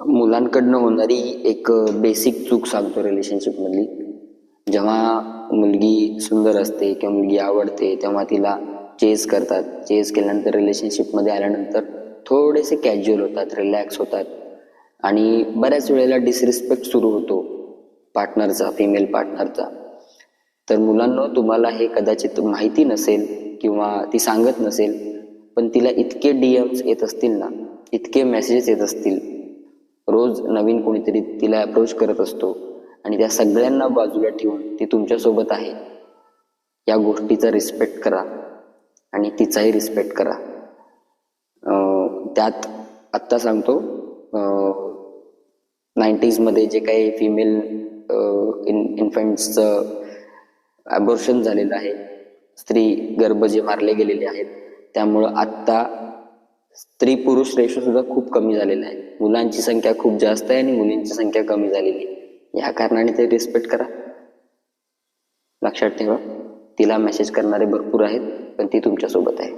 मुलांकडनं होणारी एक बेसिक चूक सांगतो रिलेशनशिपमधली जेव्हा मुलगी सुंदर असते किंवा मुलगी आवडते तेव्हा तिला चेस करतात. चेस केल्यानंतर रिलेशनशिपमध्ये आल्यानंतर थोडेसे कॅज्युअल होतात रिलॅक्स होतात. आणि बऱ्याच वेळेला डिसरिस्पेक्ट सुरू होतो पार्टनरचा फिमेल पार्टनरचा तर मुलांना तुम्हाला हे कदाचित माहिती नसेल किंवा ती सांगत नसेल पण तिला इतके डीएम्स येत असतील ना इतके मेसेजेस येत असतील रोज नवीन कोणीतरी तिला अप्रोच करत असतो आणि त्या सगळ्यांना बाजूला ठेवून ती तुमच्यासोबत आहे. या गोष्टीचा रिस्पेक्ट करा आणि तिचाही रिस्पेक्ट करा. त्यात आत्ता सांगतो नाईन्टीजमध्ये जे काही फिमेल इन इन्फंट्सचं अबॉर्शन झालेलं आहे स्त्री गर्भ जे मारले गेलेले आहेत त्यामुळं आत्ता स्त्री पुरुष रेशो सुद्धा खूप कमी झालेला आहे. मुलांची संख्या खूप जास्त आहे आणि मुलींची संख्या कमी झालेली आहे. या कारणाने ते रिस्पेक्ट करा. लक्षात ठेवा. तिला मेसेज करणारे भरपूर आहेत पण ती तुमच्यासोबत आहे.